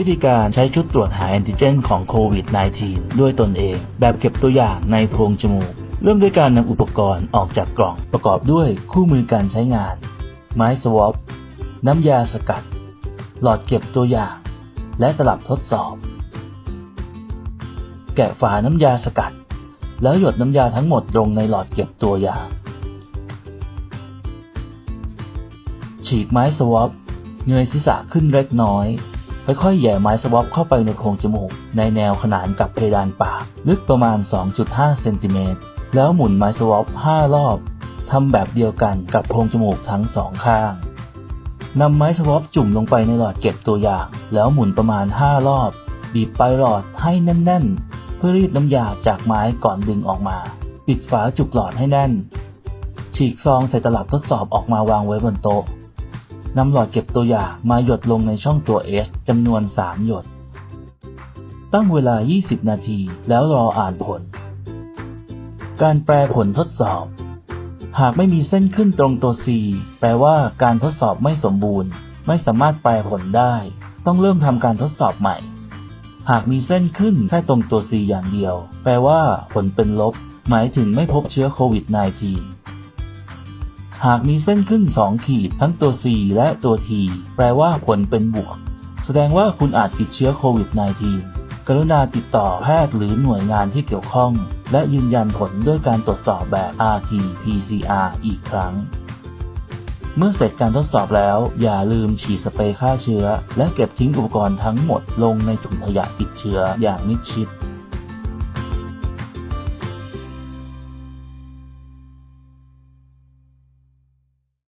วิธีการใช้ชุดตรวจหาแอนติเจนของโควิด -19 ด้วยตนเอง แบบเก็บตัวอย่างในโพรงจมูก เริ่มด้วยการนำอุปกรณ์ออกจากกล่อง ประกอบด้วยคู่มือการใช้งาน ไม้สวอปน้ำยาสกัด หลอดเก็บตัวอย่าง และตลับทดสอบ แกะฝาน้ำยาสกัด แล้วหยดน้ำยาทั้งหมดลงในหลอดเก็บตัวอย่าง ฉีกไม้สวอปเงยศีรษะขึ้นเล็กน้อย ค่อยๆแหย่ไม้สวอปเข้าไปในโพรงจมูก ในแนวขนานกับเพดานปาก ลึกประมาณ 2.5 เซนติเมตร แล้วหมุนไม้สวอป 5 รอบทำแบบเดียวกันกับโพรงจมูกทั้งสองข้างนำไม้สวอปจุ่มลงไปในหลอดเก็บตัวอย่าง แล้วหมุนประมาณ 5 รอบ บีบปลายหลอดให้แน่น ๆ เพื่อรีดน้ำยาจากไม้ก่อนดึงออกมา ปิดฝาจุกหลอดให้แน่น ฉีกซองใส่ตลับทดสอบออกมาวางไว้บนโต๊ะ นำหลอดเก็บตัวอย่างมาหยดลงในช่องตัว S จำนวน 3 หยด ตั้งเวลา 20 นาที แล้วรออ่านผล การแปลผลทดสอบ หากไม่มีเส้นขึ้นตรงตัว C แปลว่าการทดสอบไม่สมบูรณ์ ไม่สามารถแปลผลได้ ต้องเริ่มทำการทดสอบใหม่ หากมีเส้นขึ้นแค่ตรงตัว C อย่างเดียว แปลว่า ผลเป็นลบ หมายถึงไม่พบเชื้อโควิด -19 หากมีเส้นขึ้น 2 ขีดทั้งตัว C และตัว T แปลว่าผลเป็นบวก แสดงว่าคุณอาจติดเชื้อโควิด -19 กรุณาติดต่อแพทย์หรือหน่วยงานที่เกี่ยวข้อง และยืนยันผลด้วยการตรวจสอบแบบ RT-PCR อีกครั้ง เมื่อเสร็จการทดสอบแล้ว อย่าลืมฉีดสเปรย์ฆ่าเชื้อ และเก็บทิ้งอุปกรณ์ทั้งหมดลงในถุงขยะติดเชื้ออย่างมิดชิด